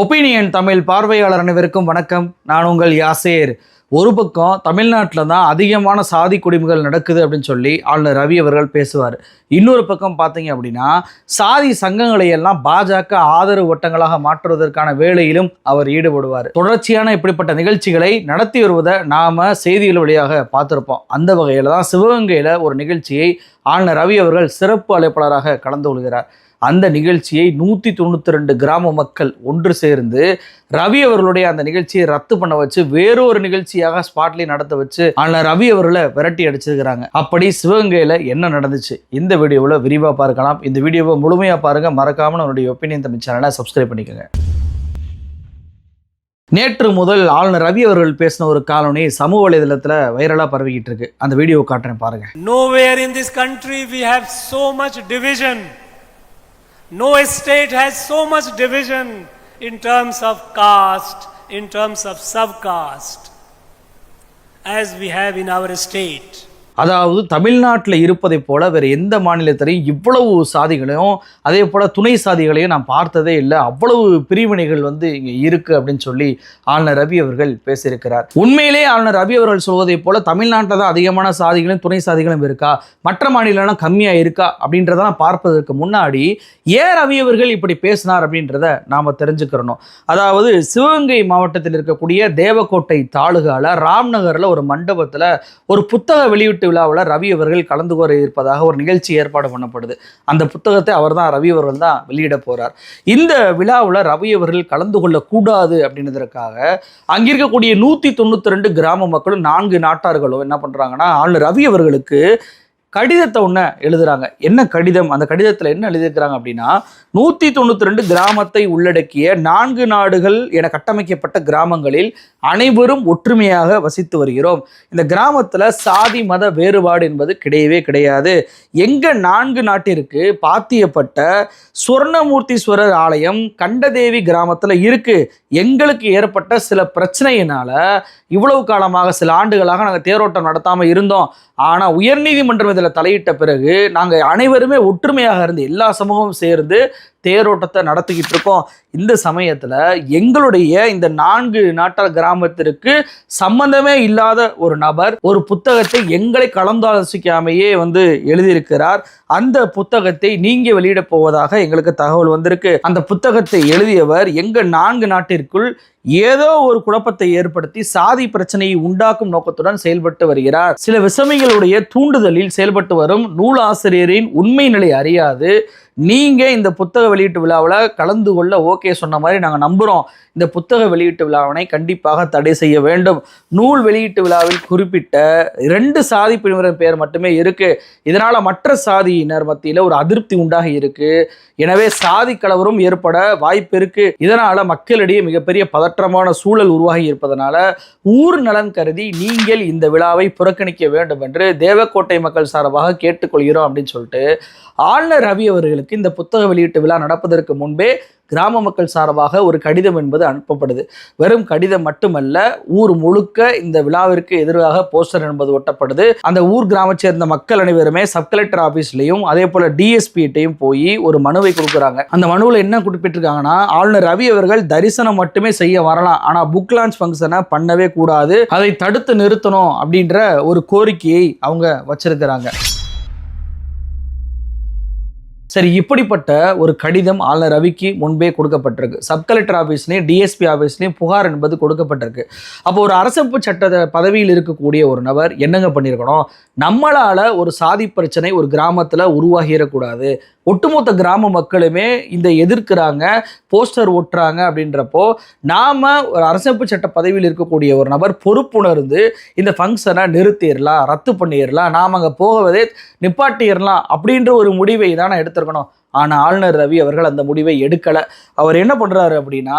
Opinion Tamil பார்வையாளர் அனைவருக்கும் வணக்கம். நான் உங்கள் யாசேர். ஒரு பக்கம் தமிழ்நாட்டில் தான் அதிகமான சாதி குடிமைகள் நடக்குது அப்படின்னு சொல்லி ஆளுநர் ரவி அவர்கள் பேசுவார். இன்னொரு பக்கம் பார்த்தீங்க அப்படின்னா சாதி சங்கங்களை எல்லாம் பாஜக ஆதரவு வட்டங்களாக மாற்றுவதற்கான வேலையிலும் அவர் ஈடுபடுவார். தொடர்ச்சியான இப்படிப்பட்ட நிகழ்ச்சிகளை நடத்தி வருவதை நாம் செய்திகள் வழியாக பார்த்துருப்போம். அந்த வகையில் தான் சிவகங்கையில் ஒரு நிகழ்ச்சியை ஆளுநர் ரவி அவர்கள் சிறப்பு அழைப்பாளராக கலந்து கொள்கிறார். அந்த நிகழ்ச்சியை நூற்றி தொண்ணூற்றி ரெண்டு கிராம மக்கள் ஒன்று சேர்ந்து ரவி அவர்களுடைய அந்த நிகழ்ச்சியை ரத்து பண்ண வச்சு வேறொரு நிகழ்ச்சியாக ஸ்பாட்லி நடத்த வச்சு ஆனால் ரவி அவர்களை விரட்டி அடிச்சிருக்கிறாங்க. அப்படி சிவகங்கையில் என்ன நடந்துச்சு? இந்த வீடியோவில் விரிவாக பார்க்கலாம். இந்த வீடியோவை முழுமையாக பாருங்க. மறக்காமல் நம்மளுடைய ஒப்பீனியன் தமிழ் சேனலை சப்ஸ்கிரைப் பண்ணிக்கோங்க. நேற்று முதல் ஆளுநர் ரவி அவர்கள் பேசின ஒரு காலனி சமூக வலைதளத்தில் வைரலாக பரவிக்கிட்டு இருக்கு. அந்த வீடியோ காட்டுறேன் பாருங்க. Where in this country we have so much division No state has so much division in terms of caste, in terms of subcaste, as we have in our state. அதாவது தமிழ்நாட்டில் இருப்பதைப் போல வேறு எந்த மாநிலத்திலையும் இவ்வளவு சாதிகளையும் அதே போல் துணை சாதிகளையும் நான் பார்த்ததே இல்லை. அவ்வளவு பிரிவினைகள் வந்து இங்கே இருக்குது அப்படின்னு சொல்லி ஆளுநர் ரவி அவர்கள் பேசியிருக்கிறார். உண்மையிலே ஆளுநர் ரவி அவர்கள் சொல்வதைப் போல தமிழ்நாட்டில் தான் அதிகமான சாதிகளும் துணை சாதிகளும் இருக்கா? மற்ற மாநிலம்லாம் கம்மியாக இருக்கா? அப்படின்றதெல்லாம் பார்ப்பதற்கு முன்னாடி ஏன் ரவி அவர்கள் இப்படி பேசினார் அப்படின்றத நாம் தெரிஞ்சுக்கிறணும். அதாவது சிவகங்கை மாவட்டத்தில் இருக்கக்கூடிய தேவக்கோட்டை தாலுகாவில் ராம்நகரில் ஒரு மண்டபத்தில் ஒரு புத்தக வெளியிட்டு விழாவில் ரவி அவர்கள் கலந்து கொள்ள இருப்பதாக ஒரு நிகழ்ச்சி ஏற்பாடு பண்ணப்படுது. அந்த புத்தகத்தை அவர் தான் ரவி அவர்கள் தான் வெளியிட போறார். இந்த விழாவில் ரவி அவர்கள் கலந்து கொள்ளக்கூடாது அப்படின்றதற்காக அங்கிருக்கக்கூடிய நூற்றி தொண்ணூற்றி ரெண்டு கிராம மக்களும் நான்கு நாட்டார்களும் என்ன பண்ணுறாங்கன்னா ஆளுநர் ரவி அவர்களுக்கு கடிதத்தை ஒன்று எழுதுறாங்க. என்ன கடிதம்? அந்த கடிதத்தில் என்ன எழுதியிருக்கிறாங்க அப்படின்னா நூற்றி தொண்ணூற்றி ரெண்டு கிராமத்தை உள்ளடக்கிய நான்கு நாடுகள் என கட்டமைக்கப்பட்ட கிராமங்களில் அனைவரும் ஒற்றுமையாக வசித்து வருகிறோம். இந்த கிராமத்தில் சாதி மத வேறுபாடு என்பது கிடையவே கிடையாது. எங்கள் நான்கு நாட்டிற்கு பாத்தியப்பட்ட சுவர்ணமூர்த்தீஸ்வரர் ஆலயம் கண்டதேவி கிராமத்தில் இருக்குது எங்களுக்கு ஏற்பட்ட சில பிரச்சனையினால் இவ்வளவு காலமாக சில ஆண்டுகளாக நாங்கள் தேரோட்டம் நடத்தாமல் இருந்தோம். ஆனால் உயர்நீதிமன்றம் இதில் தலையிட்ட பிறகு நாங்கள் அனைவருமே ஒற்றுமையாக இருந்து எல்லா சமூகமும் சேர்ந்து தேரோட்டத்தை நடத்திக்கிட்டு இருக்கோம். இந்த சமயத்தில் எங்களுடைய இந்த நான்கு நாட்டார் கிராமத்திற்கு சம்பந்தமே இல்லாத ஒரு நபர் ஒரு புத்தகத்தை எங்களை கலந்தாலோசிக்காமையே வந்து எழுதியிருக்கிறார். அந்த புத்தகத்தை நீங்க வெளியிட போவதாக எங்களுக்கு தகவல் வந்திருக்கு. அந்த புத்தகத்தை எழுதியவர் எங்கள் நான்கு நாட்டிற்குள் ஏதோ ஒரு குழப்பத்தை ஏற்படுத்தி சாதி பிரச்சனையை உண்டாக்கும் நோக்கத்துடன் செயல்பட்டு வருகிறார். சில விசமிகளுடைய தூண்டுதலில் செயல்பட்டு வரும் நூலாசிரியரின் உண்மை நிலை அறியாது. நீங்க இந்த புத்தக வெளியீட்டு விழாவில் கலந்து கொள்ள ஓகே சொன்ன மாதிரி நாங்கள் நம்புகிறோம் இந்த புத்தக வெளியீட்டு விழாவினை கண்டிப்பாக தடை செய்ய வேண்டும். நூல் வெளியீட்டு விழாவில் குறிப்பிட்ட இரண்டு சாதி பிரிவினர் பெயர் மட்டுமே இருக்கு. இதனால மற்ற சாதியினர் மத்தியில் ஒரு அதிருப்தி உண்டாகி இருக்கு. எனவே சாதி கலவரம் ஏற்பட வாய்ப்பு இருக்கு. இதனால மக்களிடையே மிகப்பெரிய பதற்றமான சூழல் உருவாகி இருப்பதனால ஊர் நலன் கருதி நீங்கள் இந்த விழாவை புறக்கணிக்க வேண்டும் என்று தேவக்கோட்டை மக்கள் சார்பாக கேட்டுக்கொள்கிறோம் அப்படின்னு சொல்லிட்டு ஆளுநர் ரவி அவர்களுக்கு இந்த புத்தக வெளியீட்டு விழா நடப்பதற்கு முன்பே கிராம மக்கள் சார்பாக ஒரு கடிதம் என்பது அனுப்பப்படுது. வெறும் கடிதம் மட்டுமல்ல ஊர் முழுக்க இந்த விழாவிற்கு எதிராக போஸ்டர் என்பது ஒட்டப்படுது. அந்த ஊர் கிராம சேர்ந்த மக்கள் அனைவருமே சப் கலெக்டர் ஆஃபீஸ்லையும் அதே போல டிஎஸ்பிட்டையும் போய் ஒரு மனுவை கொடுக்குறாங்க. அந்த மனுவில் என்ன குறிப்பிட்டிருக்காங்கன்னா ஆளுநர் ரவி அவர்கள் தரிசனம் மட்டுமே செய்ய வரலாம். ஆனால் புக் லான்ச் ஃபங்க்ஷனை பண்ணவே கூடாது. அதை தடுத்து நிறுத்தணும் அப்படின்ற ஒரு கோரிக்கையை அவங்க வச்சிருக்கிறாங்க. சரி இப்படிப்பட்ட ஒரு கடிதம் ஆளுநர் ரவிக்கு முன்பே கொடுக்கப்பட்டிருக்கு. சப் கலெக்டர் ஆஃபீஸ்லேயும் டிஎஸ்பி ஆஃபீஸ்லேயும் புகார் என்பது கொடுக்கப்பட்டிருக்கு. அப்போ ஒரு அரசப்பு சட்ட பதவியில் இருக்கக்கூடிய ஒரு நபர் என்னங்க பண்ணியிருக்கணும் நம்மளால் ஒரு சாதி பிரச்சனை ஒரு கிராமத்தில் உருவாகிடக்கூடாது. ஒட்டுமொத்த கிராம மக்களுமே இந்த எதிர்க்கிறாங்க போஸ்டர் ஒட்டுறாங்க அப்படின்றப்போ நாம் ஒரு அரசமைப்பு சட்ட பதவியில் இருக்கக்கூடிய ஒரு நபர் பொறுப்புணர்ந்து இந்த ஃபங்க்ஷனை நிறுத்திடலாம் ரத்து பண்ணிடலாம் நாம் அங்கே போவதே நிப்பாட்டிடலாம் அப்படின்ற ஒரு முடிவை தானே எடுத்திருக்கணும். ஆனால் ஆளுநர் ரவி அவர்கள் அந்த முடிவை எடுக்கலை. அவர் என்ன பண்ணுறாரு அப்படின்னா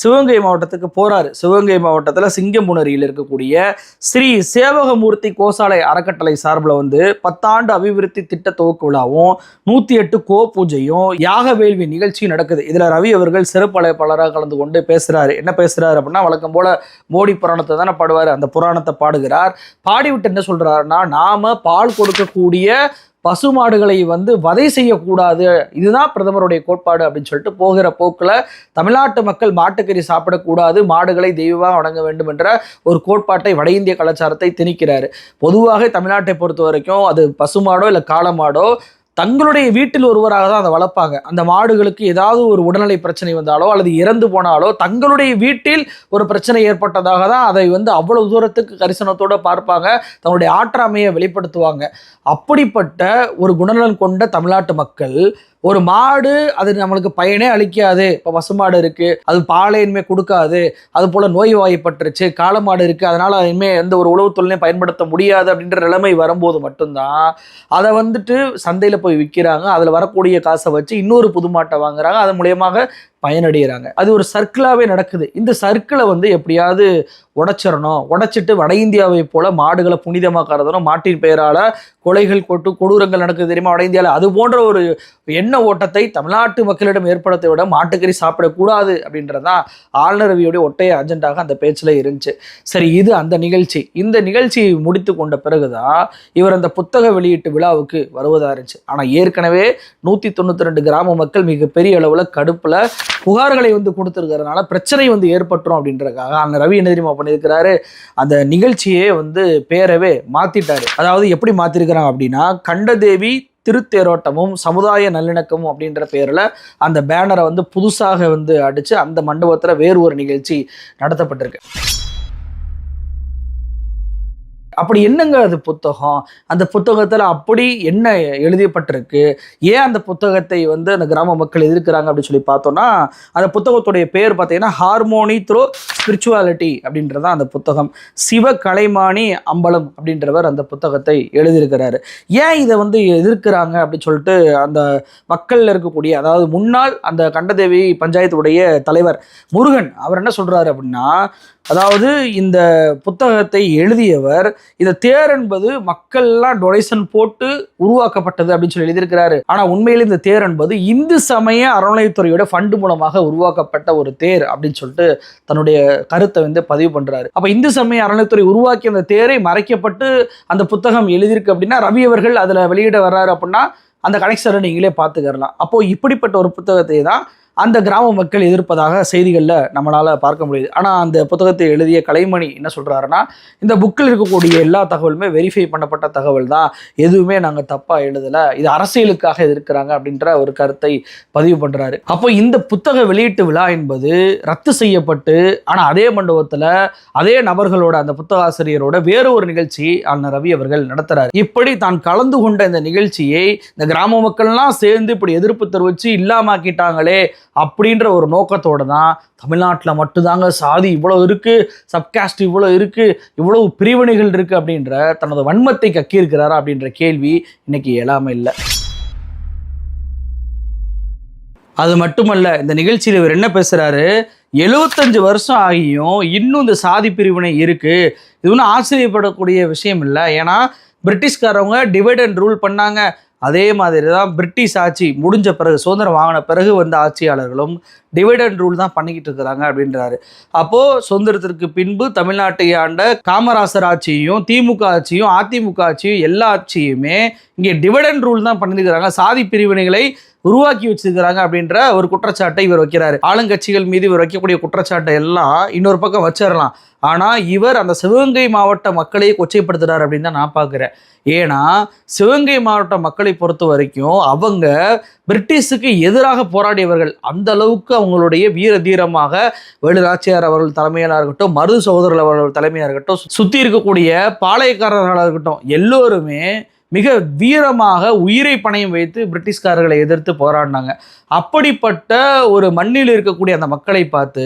சிவகங்கை மாவட்டத்துக்கு போகிறாரு சிவகங்கை மாவட்டத்தில் சிங்கம்புணரியில் இருக்கக்கூடிய ஸ்ரீ சேவகமூர்த்தி கோசாலை அறக்கட்டளை சார்பில் வந்து பத்தாண்டு அபிவிருத்தி திட்ட துவக்க விழாவும் நூற்றி எட்டு கோ பூஜையும் யாக வேள்வி நிகழ்ச்சியும் நடக்குது. இதில் ரவி அவர்கள் சிறப்பு அழைப்பாளராக கலந்து கொண்டு பேசுகிறாரு என்ன பேசுகிறாரு அப்படின்னா வழக்கம் போல் மோடி புராணத்தை தானே பாடுவார். அந்த புராணத்தை பாடுகிறார். பாடிவிட்டு என்ன சொல்கிறாருன்னா நாம் பால் கொடுக்கக்கூடிய பசுமாடுகளை வந்து வதை செய்யக்கூடாது. இதுதான் பிரதமருடைய கோட்பாடு அப்படின்னு சொல்லிட்டு போகிற போக்கில் தமிழ்நாட்டு மக்கள் மாட்டுக்கறி சாப்பிடக்கூடாது மாடுகளை தெய்வமாக வணங்க வேண்டும் என்ற ஒரு கோட்பாட்டை வட இந்திய கலாச்சாரத்தை திணிக்கிறார். பொதுவாக தமிழ்நாட்டை பொறுத்த வரைக்கும் அது பசுமாடோ இல்லை காளமாடோ தங்களுடைய வீட்டில் ஒருவராக தான் அதை வளர்ப்பாங்க. அந்த மாடுகளுக்கு ஏதாவது ஒரு உடல்நிலை பிரச்சனை வந்தாலோ அல்லது இறந்து போனாலோ தங்களுடைய வீட்டில் ஒரு பிரச்சனை ஏற்பட்டதாக தான் அதை வந்து அவ்வளவு தூரத்துக்கு கரிசனத்தோடு பார்ப்பாங்க. தங்களுடைய ஆற்றாமையை வெளிப்படுத்துவாங்க. அப்படிப்பட்ட ஒரு குணநலன் கொண்ட தமிழ்நாட்டு மக்கள் ஒரு மாடு அது நம்மளுக்கு பயனே அளிக்காது. இப்போ பசுமாடு இருக்குது அது பாலை கொடுக்காது அது போல் நோய் வாய்ப்பட்டுருச்சு காளமாடு இருக்குது அதனால் அதுமே எந்த ஒரு உழவு தொழிலையும் பயன்படுத்த முடியாது அப்படின்ற நிலைமை வரும்போது மட்டும்தான் அதை வந்துட்டு சந்தையில் போய் விற்கிறாங்க அதுல வரக்கூடிய காசை வச்சு இன்னொரு புது மாட்டை வாங்குறாங்க. அதன் மூலியமாக பயனடைகிறாங்க. அது ஒரு சர்க்கிளாகவே நடக்குது. இந்த சர்க்கிளை வந்து எப்படியாவது உடைச்சிடணும். உடைச்சிட்டு வட இந்தியாவை போல் மாடுகளை புனிதமாக கருதணும் மாட்டின் பெயரால் கொலைகள் கொட்டு கொடூரங்கள் நடக்குது தெரியுமா? வட இந்தியாவில் அது போன்ற ஒரு எண்ண ஓட்டத்தை தமிழ்நாட்டு மக்களிடம் ஏற்படுத்த விட மாட்டுக்கறி சாப்பிடக்கூடாது அப்படின்றதான் ஆளுநர் ரவியுடைய ஒட்டைய அஜெண்டாக அந்த பேச்சில் இருந்துச்சு. சரி இது அந்த நிகழ்ச்சி. இந்த நிகழ்ச்சி முடித்து கொண்ட பிறகுதான் இவர் அந்த புத்தக வெளியீட்டு விழாவுக்கு வருவதாக இருந்துச்சு. ஆனால் ஏற்கனவே நூற்றி தொண்ணூற்றி ரெண்டு கிராம மக்கள் மிகப்பெரிய அளவில் கடுப்பில் புகார்களை வந்து கொடுத்துருக்கறதுனால பிரச்சனை வந்து ஏற்பட்டுரும் அப்படின்றதுக்காக அந்த ரவி என்ன தெரியுமா பண்ணியிருக்கிறாரு? அந்த நிகழ்ச்சியே வந்து பேரவே மாத்திட்டாரு. அதாவது எப்படி மாத்திருக்கிறாங்க அப்படின்னா கண்டதேவி திருத்தேரோட்டமும் சமுதாய நல்லிணக்கமும் அப்படின்ற பேரில் அந்த பேனரை வந்து புதுசாக வந்து அடித்து அந்த மண்டபத்தில் வேறு ஒரு நிகழ்ச்சி நடத்தப்பட்டிருக்கு. அப்படி என்னங்க அது புத்தகம்? அந்த புத்தகத்தில் அப்படி என்ன எழுதப்பட்டிருக்கு ஏன் அந்த புத்தகத்தை வந்து அந்த கிராம மக்கள் எதிர்க்கிறாங்க அப்படின்னு சொல்லி பார்த்தோம்னா அந்த புத்தகத்துடைய பேர் பார்த்தீங்கன்னா ஹார்மோனி த்ரோ ஸ்பிரிச்சுவாலிட்டி அப்படின்றது தான் அந்த புத்தகம். சிவ கலைமானி அம்பலம் அப்படின்றவர் அந்த புத்தகத்தை எழுதியிருக்கிறாரு. ஏன் இதை வந்து எதிர்க்கிறாங்க அப்படின்னு சொல்லிட்டு அந்த மக்களில் இருக்கக்கூடிய அதாவது முன்னாள் அந்த கண்டதேவி பஞ்சாயத்துடைய தலைவர் முருகன் அவர் என்ன சொல்கிறாரு அப்படின்னா அதாவது இந்த புத்தகத்தை எழுதியவர் இந்த தேர் என்பது மக்கள்லாம் டொனேஷன் போட்டு உருவாக்கப்பட்டது அப்படின்னு சொல்லி எழுதியிருக்கிறாரு. ஆனா உண்மையில் இந்த தேர் என்பது இந்து சமய அறநிலையத்துறையோட ஃபண்டு மூலமாக உருவாக்கப்பட்ட ஒரு தேர் அப்படின்னு சொல்லிட்டு தன்னுடைய கருத்தை வந்து பதிவு பண்றாரு. அப்ப இந்து சமய அறநிலையத்துறை உருவாக்கிய அந்த தேரை மறைக்கப்பட்டு அந்த புத்தகம் எழுதியிருக்கு அப்படின்னா ரவி அவர்கள் அதுல வெளியிட வர்றாரு அப்படின்னா அந்த கனெக்ஷனை நீங்களே பார்த்துக்கிறலாம். அப்போது இப்படிப்பட்ட ஒரு புத்தகத்தை தான் அந்த கிராம மக்கள் எதிர்ப்பதாக செய்திகளில் நம்மளால் பார்க்க முடியுது. ஆனால் அந்த புத்தகத்தை எழுதிய கலைமணி என்ன சொல்கிறாருன்னா இந்த புக்கில் இருக்கக்கூடிய எல்லா தகவலுமே வெரிஃபை பண்ணப்பட்ட தகவல் தான். எதுவுமே நாங்கள் தப்பாக எழுதலை. இது அரசியலுக்காக எதிர்க்கிறாங்க அப்படின்ற ஒரு கருத்தை பதிவு பண்ணுறாரு அப்போ இந்த புத்தக வெளியீட்டு விழா என்பது ரத்து செய்யப்பட்டு ஆனால் அதே மண்டபத்தில் அதே நபர்களோட அந்த புத்தக ஆசிரியரோட வேறு ஒரு நிகழ்ச்சி ஆளுநர் ரவி அவர்கள் நடத்துகிறார் இப்படி தான் கலந்து கொண்ட இந்த நிகழ்ச்சியை இந்த கிராம மக்கள்லாம் சேர்ந்து இப்படி எதிர்ப்பு தெரிவித்து இல்லாமாக்கிட்டாங்களே அப்படின்ற ஒரு நோக்கத்தோடு தான் தமிழ்நாட்டில் மட்டும்தாங்க சாதி இவ்வளோ இருக்கு சப்காஸ்ட் இவ்வளோ இருக்கு இவ்வளவு பிரிவினைகள் இருக்கு அப்படின்ற தனது வன்மத்தை கக்கியிருக்கிறாரா அப்படின்ற கேள்வி இன்னைக்கு எழாம இல்லை. அது மட்டுமல்ல இந்த நிகழ்ச்சியில் இவர் என்ன பேசுறாரு? எழுபத்தஞ்சு வருஷம் ஆகியும் இன்னும் இந்த சாதி பிரிவினை இருக்கு. இது ஒன்றும் ஆச்சரியப்படக்கூடிய விஷயம் இல்லை. ஏன்னா பிரிட்டிஷ்காரவங்க டிவைட் அண்ட் ரூல் பண்ணாங்க. அதே மாதிரி தான் பிரிட்டிஷ் ஆட்சி முடிஞ்ச பிறகு சுதந்திரம் வாங்கின பிறகு வந்த ஆட்சியாளர்களும் டிவைடன் ரூல் தான் பண்ணிக்கிட்டு இருக்கிறாங்க அப்படின்றாரு. அப்போது சுதந்திரத்திற்கு பின்பு தமிழ்நாட்டை ஆண்ட காமராசர் ஆட்சியும் திமுக ஆட்சியும் அதிமுக ஆட்சியும் எல்லா ஆட்சியுமே இங்கே டிவைடன் ரூல் தான் பண்ணியிருக்கிறாங்க. சாதி பிரிவினைகளை உருவாக்கி வச்சிருக்கிறாங்க அப்படின்ற ஒரு குற்றச்சாட்டை இவர் வைக்கிறாரு. ஆளுங்கட்சிகள் மீது இவர் வைக்கக்கூடிய குற்றச்சாட்டை எல்லாம் இன்னொரு பக்கம் வச்சிடலாம் ஆனால் இவர் அந்த சிவகங்கை மாவட்ட மக்களை கொச்சைப்படுத்துகிறார் அப்படின்னு தான் நான் பார்க்குறேன் ஏன்னா சிவகங்கை மாவட்ட மக்களை பொறுத்த வரைக்கும் அவங்க பிரிட்டிஷுக்கு எதிராக போராடியவர்கள். அந்த அளவுக்கு அவங்களுடைய வீர தீரமாக வேலுநாச்சியார் அவர்கள் தலைமையாக இருக்கட்டும் மருது சகோதரர் அவர்கள் தலைமையாக இருக்கட்டும் சுற்றி இருக்கக்கூடிய பாளையக்காரர்களாக இருக்கட்டும் எல்லோருமே மிக வீரமாக உயிரை பணையம் வைத்து பிரிட்டிஷ்காரர்களை எதிர்த்து போராடினாங்க. அப்படிப்பட்ட ஒரு மண்ணில் இருக்கக்கூடிய அந்த மக்களை பார்த்து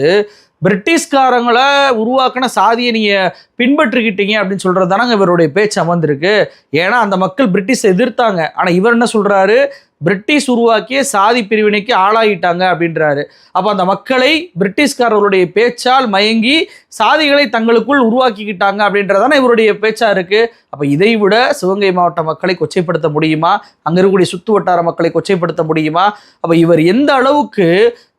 பிரிட்டிஷ்காரங்களை உருவாக்கின சாதியை நீங்கள் பின்பற்றிக்கிட்டீங்க அப்படின்னு சொல்கிறது தானங்க இவருடைய பேச்சு அமர்ந்திருக்கு. ஏன்னா அந்த மக்கள் பிரிட்டிஷை எதிர்த்தாங்க. ஆனால் இவர் என்ன சொல்கிறாரு பிரிட்டிஷ் உருவாக்கிய சாதி பிரிவினைக்கு ஆளாகிட்டாங்க அப்படின்றாரு. அப்போ அந்த மக்களை பிரிட்டிஷ்காரர்களுடைய பேச்சால் மயங்கி சாதிகளை தங்களுக்குள் உருவாக்கிக்கிட்டாங்க அப்படின்றதானே இவருடைய பேச்சாக இருக்குது அப்போ இதை விட சிவகங்கை மாவட்ட மக்களை கொச்சைப்படுத்த முடியுமா? அங்கே இருக்கக்கூடிய சுற்று வட்டார மக்களை கொச்சைப்படுத்த முடியுமா? அப்போ இவர் எந்த அளவுக்கு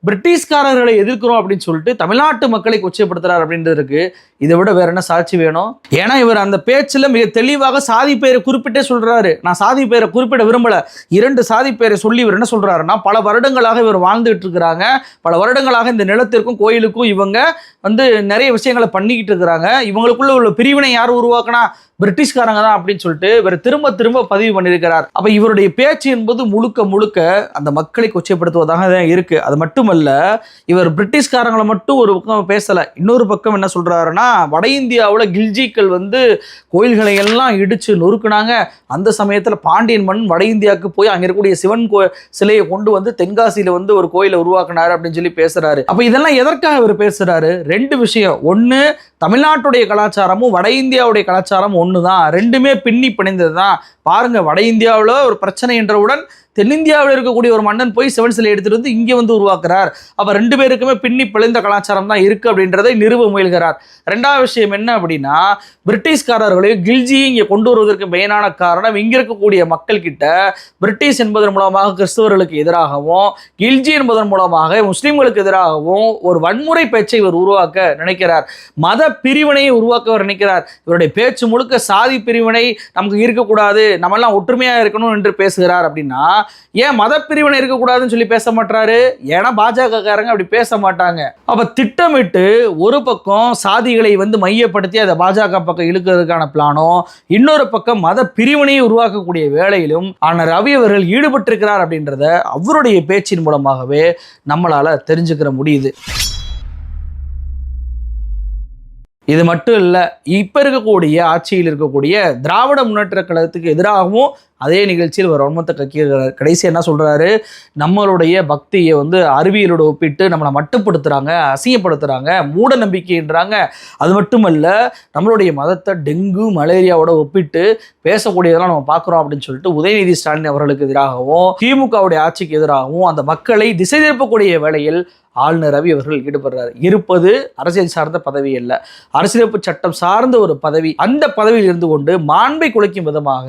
பிரிட்டிஷ்காரர்களை எதிர்க்கிறோம் அப்படின்னு சொல்லிட்டு தமிழ்நாட்டு மக்களை கொச்சைப்படுத்துறாரு அப்படின்றதுக்கு இதை விட வேற என்ன சாட்சி வேணும்? ஏன்னா இவர் அந்த பேச்சில் மிக தெளிவாக சாதி பெயரை குறிப்பிட்டே சொல்றாரு. நான் சாதி பெயரை குறிப்பிட விரும்பல. இரண்டு சாதி பெயரை சொல்லி இவர் என்ன சொல்றாருன்னா பல வருடங்களாக இவர் வாழ்ந்துகிட்டு இருக்கிறாங்க. பல வருடங்களாக இந்த நிலத்திற்கும் கோயிலுக்கும் இவங்க வந்து நிறைய விஷயங்களை பண்ணிக்கிட்டு இருக்கிறாங்க. இவங்களுக்குள்ள உள்ள பிரிவினை யார் உருவாக்கினா பிரிட்டிஷ்காரங்க தான் அப்படின்னு சொல்லிட்டு இவர் திரும்ப திரும்ப பதிவு பண்ணியிருக்கிறார். அப்ப இவருடைய பேச்சு என்பது முழுக்க முழுக்க அந்த மக்களை கொச்சைப்படுத்துவதாக தான் இருக்கு. அது மட்டுமல்ல இவர் பிரிட்டிஷ்காரங்களை மட்டும் ஒரு பக்கம் பேசல. இன்னொரு பக்கம் என்ன சொல்றாருன்னா வட இந்தியாவில் கில்ஜிக்கள் வந்து கோயில்களை எல்லாம் இடிச்சு நொறுக்குனாங்க. அந்த சமயத்தில் பாண்டியன் மண் வட இந்தியாவுக்கு போய் அங்க இருக்கக்கூடிய சிவன் கோ சிலையை கொண்டு வந்து தென்காசியில வந்து ஒரு கோயிலை உருவாக்குனாரு அப்படின்னு சொல்லி பேசுறாரு. அப்ப இதெல்லாம் எதற்காக இவர் பேசுறாரு? ரெண்டு விஷயம். ஒன்று தமிழ்நாட்டுடைய கலாச்சாரமும் வட இந்தியாவுடைய கலாச்சாரமும் ஒன்று தான் ரெண்டுமே பின்னி பிணைந்தது தான் பாருங்க வட இந்தியாவில் ஒரு பிரச்சனை என்றவுடன் தென்னிந்தியாவில் இருக்கக்கூடிய ஒரு மன்னன் போய் சிவன் சிலை எடுத்துகிட்டு வந்து இங்கே வந்து உருவாக்குறார். அவர் ரெண்டு பேருக்குமே பின்னி பிழைந்த கலாச்சாரம் தான் இருக்குது அப்படின்றதை நிறுவ முயல்கிறார். ரெண்டாவது விஷயம் என்ன அப்படின்னா பிரிட்டிஷ்காரர்களையும் கில்ஜியை இங்கே கொண்டு வருவதற்கு மெயினான காரணம் இங்கே இருக்கக்கூடிய மக்கள் கிட்ட பிரிட்டிஷ் என்பதன் மூலமாக கிறிஸ்தவர்களுக்கு எதிராகவும் கில்ஜி என்பதன் மூலமாக முஸ்லீம்களுக்கு எதிராகவும் ஒரு வன்முறை பேச்சை இவர் உருவாக்க நினைக்கிறார். மத பிரிவினையை உருவாக்க அவர் நினைக்கிறார். இவருடைய பேச்சு முழுக்க சாதி பிரிவினை நமக்கு இருக்கக்கூடாது நம்மெல்லாம் ஒற்றுமையாக இருக்கணும் என்று பேசுகிறார் அப்படின்னா ஏன் மதப்பிரிவினை இருக்கக்கூடாதுன்னு சொல்லி பேச மாட்டாரு ஏன்னா பாஜக காரங்க அப்படி பேச மாட்டாங்க. அப்போ திட்டமிட்டு ஒரு பக்கம் சாதிகளை வந்து மையப்படுத்தி அதை பாஜக பக்கம் இழுக்கிறதுக்கான பிளானும் இன்னொரு பக்கம் மத பிரிவினையை உருவாக்கக்கூடிய வேலையிலும் ஆனால் ரவி அவர்கள் ஈடுபட்டிருக்கிறார் அப்படின்றத அவருடைய பேச்சின் மூலமாகவே நம்மளால் தெரிஞ்சுக்கிற முடியுது. இது மட்டும் இல்லை இப்போ இருக்கக்கூடிய ஆட்சியில் இருக்கக்கூடிய திராவிட முன்னேற்ற கழகத்துக்கு எதிராகவும் அதே நிகழ்ச்சியில் ஒரு வன்மத்தை கக்கியிருக்கிறார் கடைசி என்ன சொல்கிறாரு நம்மளுடைய பக்தியை வந்து அறிவியலோட ஒப்பிட்டு நம்மளை மட்டுப்படுத்துகிறாங்க அசிங்கப்படுத்துகிறாங்க மூட நம்பிக்கைன்றாங்க. அது மட்டுமல்ல நம்மளுடைய மதத்தை டெங்கு மலேரியாவோட ஒப்பிட்டு பேசக்கூடியதெல்லாம் நம்ம பார்க்குறோம் அப்படின்னு சொல்லிட்டு உதயநிதி ஸ்டாலின் அவர்களுக்கு எதிராகவும் திமுகவுடைய ஆட்சிக்கு எதிராகவும் அந்த மக்களை திசை திருப்பக்கூடிய வேளையில் ஆளுநர் ரவி அவர்கள் ஈடுபடுறார். இருப்பது அரசியல் சார்ந்த பதவி அல்ல. அரசியலமைப்பு சட்டம் சார்ந்த ஒரு பதவி. அந்த பதவியில் இருந்து கொண்டு மாண்பை குலைக்கும் விதமாக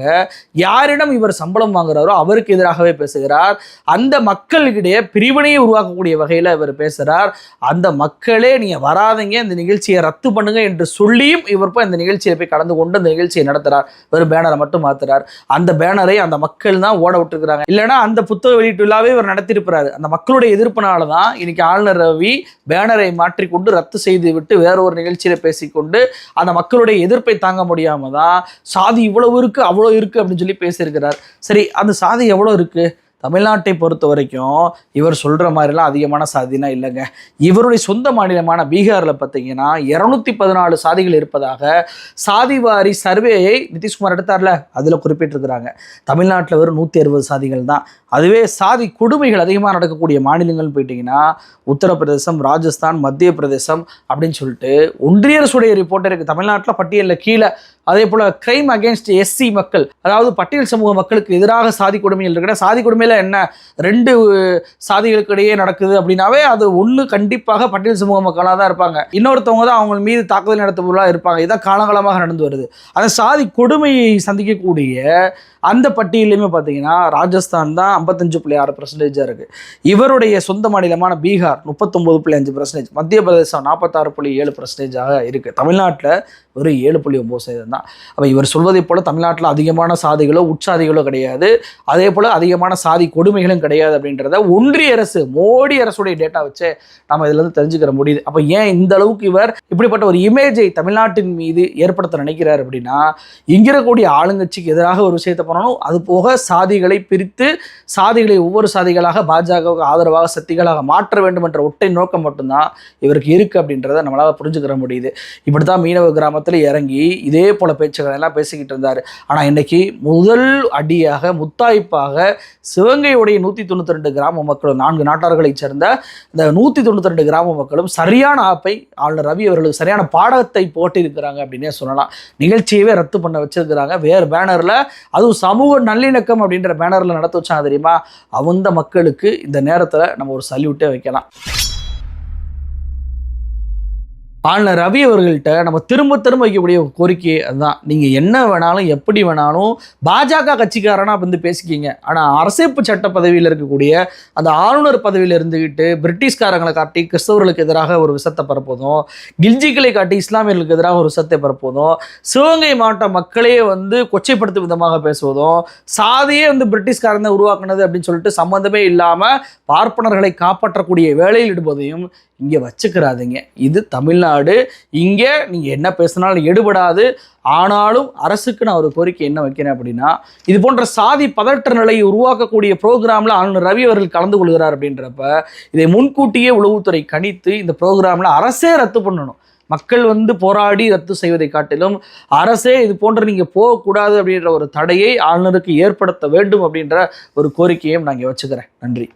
யாரிடம் இவர் சம்பளம் வாங்குறாரோ அவருக்கு எதிராகவே பேசுகிறார். அந்த மக்களிடையே பிரிவினையை உருவாக்கக்கூடிய வகையில் இவர் பேசுகிறார் அந்த மக்களே நீங்கள் வராதீங்க இந்த நிகழ்ச்சியை ரத்து பண்ணுங்க என்று சொல்லியும் இவர் போய் இந்த நிகழ்ச்சியை போய் கலந்து கொண்டு அந்த நிகழ்ச்சியை நடத்துறார். வெறும் பேனரை மட்டும் மாத்துறார். அந்த பேனரை அந்த மக்கள் தான் ஓட விட்டுருக்கிறாங்க. இல்லைன்னா அந்த புத்தக வெளியீட்டு விழாவே இவர் நடத்தியிருப்பாரு. அந்த மக்களுடைய எதிர்ப்பினால தான் இன்னைக்கு ஆளுநர் ரவி பேனரை மாற்றிக்கொண்டு ரத்து செய்து விட்டு வேற ஒரு நிகழ்ச்சியில பேசிக்கொண்டு அந்த மக்களுடைய எதிர்ப்பை தாங்க முடியாம தான் சாதி இவ்வளவு இருக்கு அவ்வளோ இருக்கு அப்படின்னு சொல்லி பேசியிருக்கிறார். சரி அந்த சாதி எவ்வளோ இருக்கு? தமிழ்நாட்டை பொறுத்த வரைக்கும் இவர் சொல்கிற மாதிரிலாம் அதிகமான சாதினா இல்லைங்க. இவருடைய சொந்த மாநிலமான பீகாரில் பார்த்தீங்கன்னா இரநூத்தி பதினாலு சாதிகள் இருப்பதாக சாதிவாரி சர்வேயை நிதிஷ்குமார் எடுத்தார்ல. அதில் குறிப்பிட்டிருக்கிறாங்க. தமிழ்நாட்டில் வெறும் நூற்றி அறுபது சாதிகள் தான். அதுவே சாதி கொடுமைகள் அதிகமாக நடக்கக்கூடிய மாநிலங்கள்னு போயிட்டிங்கன்னா உத்தரப்பிரதேசம் ராஜஸ்தான் மத்திய பிரதேசம் அப்படின்னு சொல்லிட்டு ஒன்றிய அரசுடைய ரிப்போர்ட் இருக்குது தமிழ்நாட்டில் பட்டியலில் கீழே அதே போல் கிரைம் அகேன்ஸ்ட் எஸ்சி மக்கள் அதாவது பட்டியல் சமூக மக்களுக்கு எதிராக சாதி கொடுமைகள் இருக்கிற சாதி கொடுமையில் என்ன ரெண்டு சாதிகளுக்கு இடையே நடக்குது அப்படின்னாவே அது ஒன்று கண்டிப்பாக பட்டியல் சமூக மக்களாக தான் இருப்பாங்க. இன்னொருத்தவங்க தான் அவங்க மீது தாக்குதல் நடத்துபவர்களாக இருப்பாங்க. இதான் காலங்காலமாக நடந்து வருது. அந்த சாதி கொடுமையை சந்திக்கக்கூடிய அந்த பட்டியலையுமே பார்த்தீங்கன்னா ராஜஸ்தான் தான் ஐம்பத்தஞ்சு புள்ளி ஆறு பர்சன்டேஜாக இருக்குது இவருடைய சொந்த மாநிலமான பீகார் முப்பத்தொம்போது புள்ளி அஞ்சு பர்சன்டேஜ் மத்திய பிரதேசம் நாற்பத்தாறு புள்ளி ஏழு பர்சன்டேஜாக இருக்குது தமிழ்நாட்டில் ஒரு ஏழு புள்ளி ஒம்பது சதவீதம் தான். அப்போ இவர் சொல்வதைப் போல தமிழ்நாட்டில் அதிகமான சாதிகளோ உட்சாதிகளோ கிடையாது. அதே போல் அதிகமான சாதி கொடுமைகளும் கிடையாது அப்படின்றத ஒன்றிய அரசு மோடி அரசுடைய டேட்டா வச்சு நம்ம இதுல இருந்து தெரிஞ்சுக்கிற முடியுது. அப்போ ஏன் இந்த அளவுக்கு இவர் இப்படிப்பட்ட ஒரு இமேஜை தமிழ்நாட்டின் மீது ஏற்படுத்த நினைக்கிறார் அப்படின்னா இங்க இருக்கக்கூடிய ஆளுங்கட்சிக்கு எதிராக ஒரு விஷயத்தை பண்ணணும். அது போக சாதிகளை பிரித்து சாதிகளை ஒவ்வொரு சாதிகளாக பாஜகவுக்கு ஆதரவாக சக்திகளாக மாற்ற வேண்டும் என்ற ஒற்றை நோக்கம் மட்டும்தான் இவருக்கு இருக்கு அப்படின்றத நம்மளால புரிஞ்சுக்கிற முடியுது. இப்படித்தான் மீனவ கிராமத்தில் இறங்கி இதே போல பேச்சுக்கள் எல்லாம் பேசிக்கிட்டு இருந்தார். ஆனால் இன்னைக்கு முதல் அடியாக முத்தாய்ப்பாக சிவகையுடைய நூற்றி தொண்ணூற்றி ரெண்டு கிராம மக்களும் நான்கு நாட்டார்களைச் சேர்ந்த இந்த நூற்றி தொண்ணூற்றி ரெண்டு கிராம மக்களும் சரியான ஆப்பை ஆளுநர் ரவி அவர்களுக்கு சரியான பாடத்தை போட்டிருக்கிறாங்க அப்படின்னே சொல்லலாம். நிகழ்ச்சியவே ரத்து பண்ண வச்சிருக்கிறாங்க. வேறு பேனரில் அதுவும் சமூக நல்லிணக்கம் அப்படின்ற பேனரில் நடத்த வச்சாங்க தெரியுமா? அந்த மக்களுக்கு இந்த நேரத்தில் நம்ம ஒரு சல்யூட்டே வைக்கலாம். ஆளுநர் ரவி அவர்கள்ட்ட நம்ம திரும்ப திரும்ப வைக்கக்கூடிய கோரிக்கை அதுதான். நீங்கள் என்ன வேணாலும் எப்படி வேணாலும் பாஜக கட்சிக்காரனாக வந்து பேசிக்கிங்க. ஆனால் அரசமைப்பு சட்ட பதவியில் இருக்கக்கூடிய அந்த ஆளுநர் பதவியில் இருந்துக்கிட்டு பிரிட்டிஷ்காரங்களை காட்டி கிறிஸ்தவர்களுக்கு எதிராக ஒரு விஷத்தை பரப்புவதும் கில்ஜிகளை காட்டி இஸ்லாமியர்களுக்கு எதிராக ஒரு விஷத்தை பரப்புவதும் சிவகங்கை மாவட்ட மக்களையே வந்து கொச்சைப்படுத்தும் விதமாக பேசுவதும் சாதியே வந்து பிரிட்டிஷ்காரன் தான் உருவாக்குனது அப்படின்னு சொல்லிட்டு சம்மந்தமே இல்லாமல் பார்ப்பனர்களை காப்பாற்றக்கூடிய வேலையில் இடுவதையும் இங்கே வச்சுக்கிறாதீங்க. இது தமிழ்நாடு. இங்கே நீங்கள் என்ன பேசினாலும் எடுபடாது. ஆனாலும் அரசுக்கு நான் ஒரு கோரிக்கை என்ன வைக்கிறேன் அப்படின்னா இது போன்ற சாதி பதற்ற நிலையை உருவாக்கக்கூடிய ப்ரோக்ராமில் ஆளுநர் ரவி அவர்கள் கலந்து கொள்கிறார் அப்படின்றப்ப இதை முன்கூட்டியே உளவுத்துறை கணித்து இந்த ப்ரோக்ராமில் அரசே ரத்து பண்ணணும். மக்கள் வந்து போராடி ரத்து செய்வதை காட்டிலும் அரசே இது போன்ற நீங்கள் போகக்கூடாது அப்படின்ற ஒரு தடையை ஆளுநருக்கு ஏற்படுத்த வேண்டும் அப்படின்ற ஒரு கோரிக்கையும் நான் இங்கே வச்சுக்கிறேன். நன்றி.